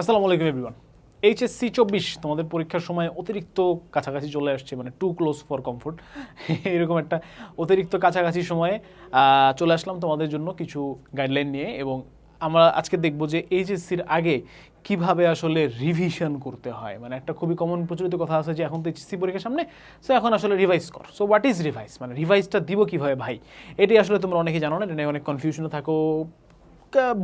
আসসালামু আলাইকুম everyone HSC চব্বিশ, তোমাদের পরীক্ষার সময় অতিরিক্ত কাছাকাছি চলে আসছে মানে টু ক্লোজ ফর কমফোর্ট এরকম একটা অতিরিক্ত কাছাকাছি সময়ে চলে আসলাম তোমাদের জন্য কিছু গাইডলাইন নিয়ে এবং আমরা আজকে দেখব যে এইচএসসির আগে কীভাবে আসলে রিভিশন করতে হয়। মানে একটা খুবই কমন প্রচলিত কথা আছে যে এখন তো এইচএসসি পরীক্ষার সামনে সো এখন আসলে রিভাইজ কর। সো হোয়াট ইজ রিভাইজ মানে রিভাইজটা দিব কীভাবে ভাই? এটাই আসলে তোমরা অনেকেই জানো না, এটা অনেক কনফিউশনে থাকো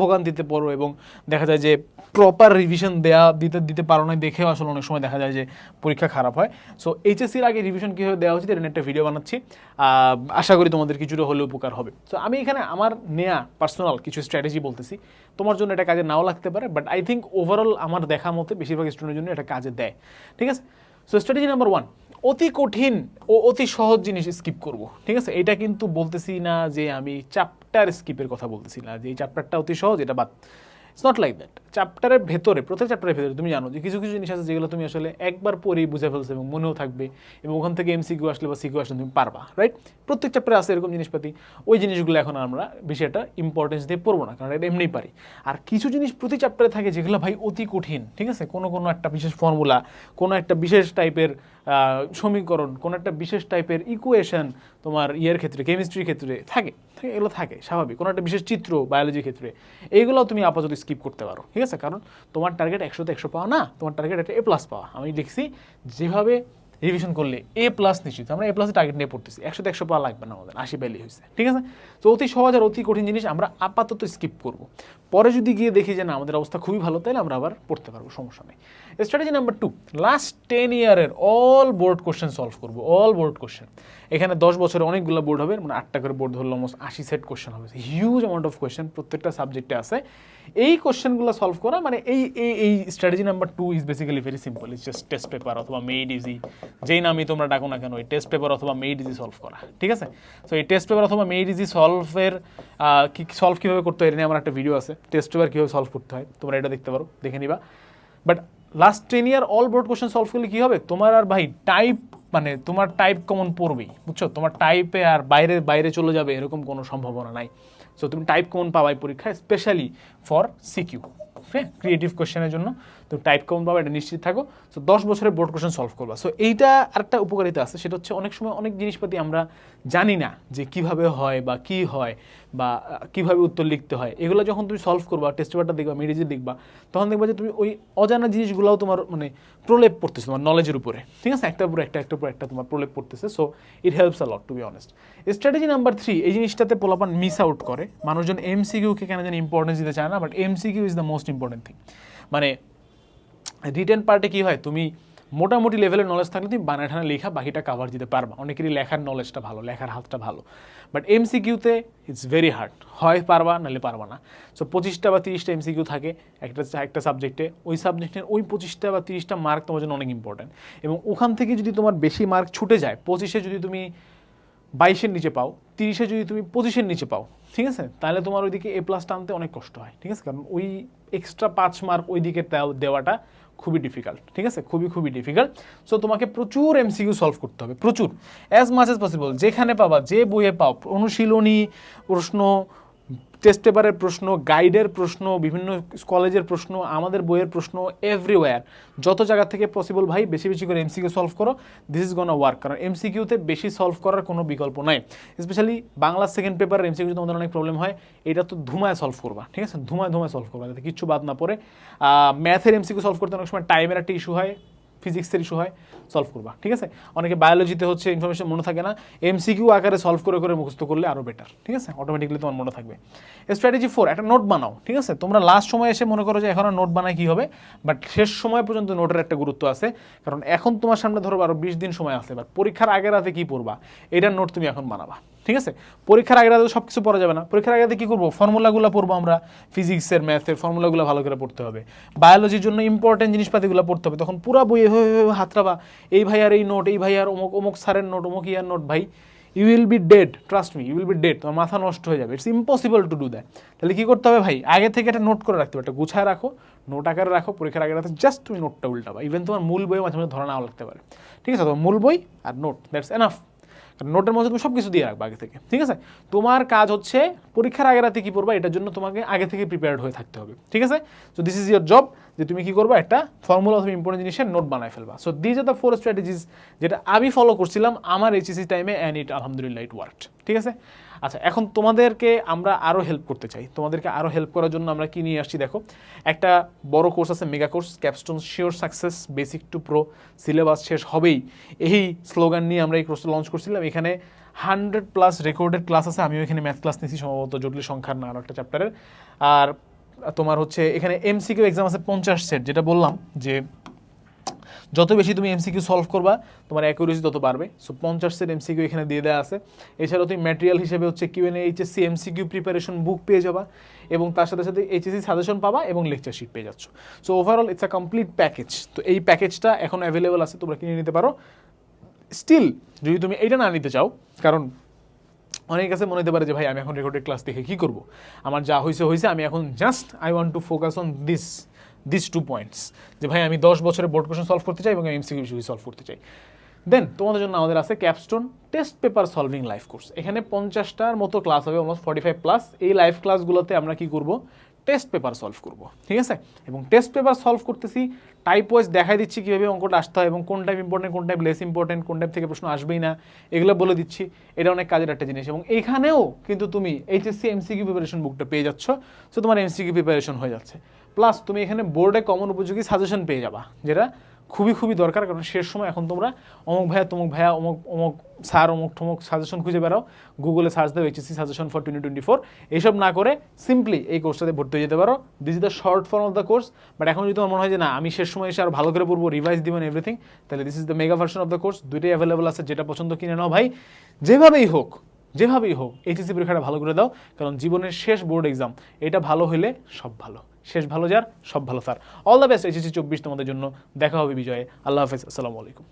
ভোগান্তিতে পড়ো এবং দেখা যায় যে প্রপার রিভিশন দেয়া, দিতে দিতে পারো না দেখেও আসলে অনেক সময় দেখা যায় যে পরীক্ষা খারাপ হয়। সো এইচএসসির আগে রিভিশন কীভাবে দেওয়া উচিত, এটা একটা ভিডিও বানাচ্ছি। আশা করি তোমাদের কিছুটা হলে উপকার হবে। সো আমি এখানে আমার নেয়া পার্সোনাল কিছু স্ট্র্যাটেজি বলতেছি। তোমার জন্য এটা কাজে নাও লাগতে পারে বাট আই থিঙ্ক ওভারঅল আমার দেখা মতে বেশিরভাগ স্টুডেন্টের জন্য এটা কাজে দেয়। ঠিক আছে? সো স্ট্র্যাটেজি নাম্বার ওয়ান অতি কঠিন ও অতি সহজ জিনিস স্কিপ করব। ঠিক আছে? এটা কিন্তু বলতেছি না যে আমি চ্যাপ্টার স্কিপের কথা বলতেছি না, যে এই চ্যাপ্টারটা অতি সহজ, এটা বাদ। ইটস নট লাইক দ্যাট চ্যাপ্টারের ভেতরে প্রত্যেক চ্যাপ্টারের ভেতরে, তুমি জানো যে কিছু কিছু জিনিস আছে যেগুলো তুমি আসলে একবার পরেই বুঝে ফেলছো এবং মনেও থাকবে এবং ওখান থেকে এমসিকিউ আসলে বা সিকিউ আসলে তুমি পারবা রাইট প্রত্যেক চ্যাপ্টারে আছে এরকম জিনিসপাতি। ওই জিনিসগুলো এখন আমরা বিষয়টা ইম্পর্টেন্স দিয়ে পড়ব না, কারণ এটা এমনি পারি। আর কিছু জিনিস প্রতি চ্যাপ্টারে থাকে যেগুলো ভাই অতি কঠিন, ঠিক আছে? কোনো কোনো একটা বিশেষ ফর্মুলা কোনো একটা বিশেষ টাইপের সমীকরণ, কোনো একটা বিশেষ টাইপের ইকুয়েশন তোমার ইয়ের ক্ষেত্রে কেমিস্ট্রির ক্ষেত্রে থাকে এগুলো থাকে, স্বাভাবিক। কোনো একটা বিশেষ চিত্র বায়োলজির ক্ষেত্রে এইগুলো তুমি আপাতত স্কিপ করতে পারো, ঠিক কারণ তোমার টার্গেট একশোতে একশো পাওয়া না, তোমার টার্গেট একটা এ প্লাস পাওয়া। আমি লিখছি, যেভাবে রিভিশন করলে এ প্লাস নিশ্চিত। আমরা এ প্লাসের টার্গেট নিয়ে পড়তেছি। একশো একশো পাওয়া লাগবে না আমাদের, আশি পেলেই হয়েছে। ঠিক আছে? তো অতি সহজ আর অতি কঠিন জিনিস আমরা আপাতত স্কিপ করব। পরে যদি গিয়ে দেখি যে না, আমাদের অবস্থা খুবই ভালো, তাহলে আমরা আবার পড়তে পারব, সমস্যা নেই। Strategy number two last ten ইয়ারের অল বোর্ড কোশ্চেন সলভ করব অল বোর্ড কোশ্চেন এখানে দশ বছরে অনেকগুলো বোর্ড হবে মানে আটটা করে বোর্ড ধরলে অলমোস্ট আশি সেট কোশ্চেন হবে। হিউজ অ্যামাউন্ট অফ কোশ্চেন প্রত্যেকটা সাবজেক্টে আছে। এই কোশ্চেনগুলো সলভ করা মানে এই এই strategy number two is basically very simple is just test paper অথবা মেড ইজি যেই নামই তোমরা ডাকো না কেন, এই টেস্ট পেপার অথবা মেড ইজি সলভ করা, ঠিক আছে? সো এই টেস্ট পেপার অথবা মেড ইজি সলভের কি সলভ কীভাবে করতে হয়, এটা নিয়ে আমার একটা ভিডিও আছে। টেস্ট পেপার কীভাবে সলভ করতে হয়, তোমরা এটা দেখতে পারো, দেখে নিবা। But last ten year all board question solve করলে কী হবে? তোমার আর ভাই টাইপ মানে তোমার টাইপ কমন পড়বেই, বুঝছ? তোমার টাইপে আর বাইরে বাইরে চলে যাবে এরকম কোনো সম্ভাবনা নাই। সো তুমি টাইপ কমন পাবাই পরীক্ষায় স্পেশালি ফর সিকিউ হ্যাঁ ক্রিয়েটিভ কোশ্চেনের জন্য। তুমি টাইপ কমন পাবা এটা নিশ্চিত থাকো। সো দশ বছরের বোর্ড কোশ্চেন সলভ করবা। সো এইটা আরেকটা উপকারিতা আছে। সেটা হচ্ছে অনেক সময় অনেক জিনিসপাতি আমরা জানি না যে কীভাবে হয় বা কি হয় বা কীভাবে উত্তর লিখতে হয়। এগুলো যখন তুমি সলভ করবা টেস্ট পেপারটা দেখবা মেডিজি দেখবা, তখন দেখবা যে তুমি ওই অজানা জিনিসগুলোও তোমার মানে প্রলেপ পড়তেছে তোমার নলেজের উপরে। ঠিক আছে? একটার উপরে একটা, একটার উপরে একটা তোমার প্রলেপ পড়তেছে। So it helps a lot to be honest strategy number three এই জিনিসটাতে পোলাপান মিস আউট করে। মানুষজন এমসিকিউকে কেন যেন ইম্পর্টেন্স দিতে চায় না but MCQ is the most important thing মানে রিটেন পার্টে কি হয়? তুমি মোটামুটি লেভেলের নলেজ থাকলে তুমি বানায় ঠানা লেখা, বাকিটা কাভার দিতে পারবা। অনেকেরই লেখার নলেজটা ভালো, লেখার হাতটা ভালো। বাট এমসিকিউতে ইটস ভেরি হার্ড হয়, পারবা, নাহলে পারবা না। সো পঁচিশটা বা তিরিশটা এমসিকিউ থাকে একটা একটা সাবজেক্টে ওই সাবজেক্টের ওই পঁচিশটা বা তিরিশটা মার্ক তোমার জন্য অনেক ইম্পর্টেন্ট এবং ওখান থেকে যদি তোমার বেশি মার্ক ছুটে যায়, পঁচিশে যদি তুমি বাইশের নিচে পাও, তিরিশে যদি তুমি পঁচিশের নিচে পাও, ঠিক আছে? তাহলে তোমার ওইদিকে এ প্লাস টানতে অনেক কষ্ট হয়, ঠিক আছে? কারণ ওই এক্সট্রা পাঁচ মার্ক ওই দিকে দেও- দেওয়াটা খুবই ডিফিকাল্ট ঠিক আছে? খুবই খুবই ডিফিকাল্ট সো তোমাকে প্রচুর এমসিকিউ সলভ করতে হবে, প্রচুর। অ্যাজ মাচ এজ পসিবল যেখানে পাবা, যে বইয়ে পাও, অনুশীলনী, প্রশ্ন টেস্ট পেপারের প্রশ্ন গাইডের প্রশ্ন, বিভিন্ন কলেজের প্রশ্ন, আমাদের বইয়ের প্রশ্ন এভরিওয়্যার যত জায়গা থেকে পসিবল ভাই, বেশি বেশি করে এমসিকিউ সলভ করো। দিস ইজ গোনা ওয়ার্ক কারণ এমসিকিউতে বেশি সলভ করার কোনো বিকল্প নাই। স্পেশালি বাংলা সেকেন্ড পেপারের এমসিকিউ তোমাদের অনেক প্রবলেম হয়, এটা তো ধুমায় সলভ করবা, ঠিক আছে? ধুমায় ধুমায় সলভ করবা, যাতে কিচ্ছু বাদ না পড়ে। ম্যাথের এমসিকিউ সলভ করতে অনেক সময় টাইমের একটা ইস্যু হয়। ফিজিক্সের ইস্যু হয় সলভ করবা, ঠিক আছে? অনেকে বায়োলজিতে হচ্ছে ইনফরমেশন মনে থাকে না এমসিকিউ আকারে সলভ করে করে মুখস্থ করলে আরও বেটার ঠিক আছে? অটোমেটিকলি তোমার মনে থাকবে। স্ট্র্যাটেজি ফোর একটা নোট বানাও, ঠিক আছে? তোমরা লাস্ট সময় এসে মনে করো যে এখন নোট বানায় কী হবে? বাট শেষ সময় পর্যন্ত নোটের একটা গুরুত্ব আছে, কারণ এখন তোমার সামনে ধরো আরও বিশ দিন সময় আছে বাট পরীক্ষার আগের রাতে কী পড়বা? এটার নোট তুমি এখন বানাবা। ঠিক আছে? পরীক্ষার আগের রাতে সব কিছু পড়া যাবে না। পরীক্ষার আগে কী করব? ফর্মুলাগুলো পড়ব আমরা, ফিজিক্সের, ম্যাথের, ফর্মুলাগুলো ভালো করে পড়তে হবে। বায়োলজির জন্য ইম্পর্টেন্ট জিনিসপাতিগুলো পড়তে হবে। তখন পুরা বইয়ে হয়ে হয়ে হাতরাবা এই ভাই আর এই নোট এই ভাই আর অমুক অমুক স্যারের নোট অমুক ইয়ার নোট ভাই you will be dead trust me you will be dead তোমার মাথা নষ্ট হয়ে যাবে। It's impossible to do that তাহলে কী করতে হবে ভাই? আগে থেকে একটা নোট করে রাখতে হবে, একটা গুছায় রাখো নোট আকারে রাখো, পরীক্ষার আগে রাখো জাস্ট তুমি নোটটা উল্টাবা। ইভেন তোমার মূল বই মাঝে মাঝে ধরা নাও লাগতে পারে। ঠিক আছে? তোমার মূল বই আর নোট দ্যাটস এনাফ কারণ নোটের মধ্যে তুমি সব কিছু দিয়ে রাখবে আগে থেকে, ঠিক আছে? তোমার কাজ হচ্ছে পরীক্ষার আগে রাতে কী পড়বা? এটার জন্য তোমাকে আগে থেকে প্রিপেয়ার্ড হয়ে থাকতে হবে, ঠিক আছে? So this is your job যে তুমি কি করবা? একটা ফর্মুলা অথবা ইম্পর্টেন্ট জিনিসের নোট বানায় ফেলবা। So these are the four strategies যেটা আমি ফলো করছিলাম আমার এইচএসি টাইমে অ্যান্ড ইট আলহামদুলিল্লাহ ইট ওয়ার্কড ঠিক আছে? আচ্ছা এখন তোমাদেরকে আমরা আরও হেল্প করতে চাই। তোমাদেরকে আরও হেল্প করার জন্য আমরা কি নিয়ে আসছি দেখো? একটা বড় কোর্স আছে mega course capstone sure success basic to pro syllabus শেষ হবেই। এই স্লোগান নিয়ে আমরা এই কোর্সটা লঞ্চ করছিলাম। এখানে হান্ড্রেড প্লাস রেকর্ডেড ক্লাস আছে। আমিও এখানে ম্যাথ ক্লাস নিয়েছি সম্ভবত জটিল সংখ্যার না আরও একটা চ্যাপ্টারের আর তোমার হচ্ছে এখানে এমসিকিউ এক্সাম আছে পঞ্চাশ সেট যেটা বললাম যে যত বেশি তুমি এমসিকিউ সলভ করবা, তোমার অ্যাকুরেসি তত বাড়বে। সো পঞ্চাশ সেট এমসিকিউ এখানে দিয়ে দেওয়া আছে। এছাড়াও তুমি ম্যাটেরিয়াল হিসেবে হচ্ছে Q N HSC MCQ preparation book পেয়ে যাবা এবং তার সাথে সাথে এইচএসসি সাজেশন পাবা এবং লেকচার শিট পেয়ে যাচ্ছ। So overall it's a complete package তো এই প্যাকেজটা এখন অ্যাভেলেবল আছে, তোমরা কিনে নিতে পারো। স্টিল যদি তুমি এইটা না নিতে চাও, কারণ অনেক কাছে মনে হতে পারে যে, ভাই, আমি এখন রেকর্ডেড ক্লাস দেখে কী করব? আমার যা হয়েছে হয়েছে আমি এখন just I want to focus on this this two points যে, ভাই, আমি দশ বছরে বোর্ড কোয়েশন সলভ করতে চাই এবং এমসিকিউ বিষয় সলভ করতে চাই। দেন তোমাদের জন্য আমাদের আছে capstone test paper solving life course এখানে পঞ্চাশটার মতো ক্লাস হবে অলমোস্ট ফর্টি ফাইভ প্লাস এই লাইভ ক্লাসগুলোতে আমরা কি করব? টেস্ট পেপার সলভ করব, ঠিক আছে? এবং টেস্ট পেপার সলভ করতেছি টাইপ ওয়াইজ দেখাই দিচ্ছি কীভাবে অঙ্কটা আসতে হয় এবং কোন টাইপ ইম্পর্টেন্ট কোন টাইপ লেস ইম্পর্টেন্ট কোন টাইপ থেকে প্রশ্ন আসবেই না, এগুলো বলে দিচ্ছি। এটা অনেক কাজের একটা জিনিস এবং এখানেও কিন্তু তুমি এইচএসসি এমসিকিউ প্রিপারেশন বুকটা পেয়ে যাচ্ছ সো তোমার এমসিকিউ প্রিপারেশন হয়ে যাচ্ছে। প্লাস তুমি এখানে বোর্ডে কমন উপযোগী সাজেশন পেয়ে যাবা, যেটা খুবই খুবই দরকার, কারণ শেষ সময় এখন তোমরা অমুক ভাইয়া তমুক ভাইয়া, অমুক অমুক স্যার, অমুক ঠমুক সাজেশন খুঁজে বেড়াও। গুগলে সার্চ দাও HSC suggestion for twenty twenty four এইসব না করে সিম্পলি এই কোর্সটাতে ভর্তি হয়ে যেতে পারো। This is the short form of the course but এখন যদি তোমার মনে হয় যে না, আমি শেষ সময় এসে আর ভালো করে পড়ব রিভাইজ দিবেন এভরিথিং তাহলে this is the mega version of the course দুইটাই অ্যাভেলেবল আছে, যেটা পছন্দ কিনে নাও ভাই। যেভাবেই হোক যেভাবেই হোক এইচএসসি পরীক্ষাটা ভালো করে দাও, কারণ জীবনের শেষ বোর্ড এক্সাম, এটা ভালো হলে সব ভালো। শেষ ভালো যার, সব ভালো sir all the best HSC চব্বিশ তোমাদের জন্য। দেখা হবে বিজয়ে। আল্লাহ হাফেজ, আসসালামু আলাইকুম।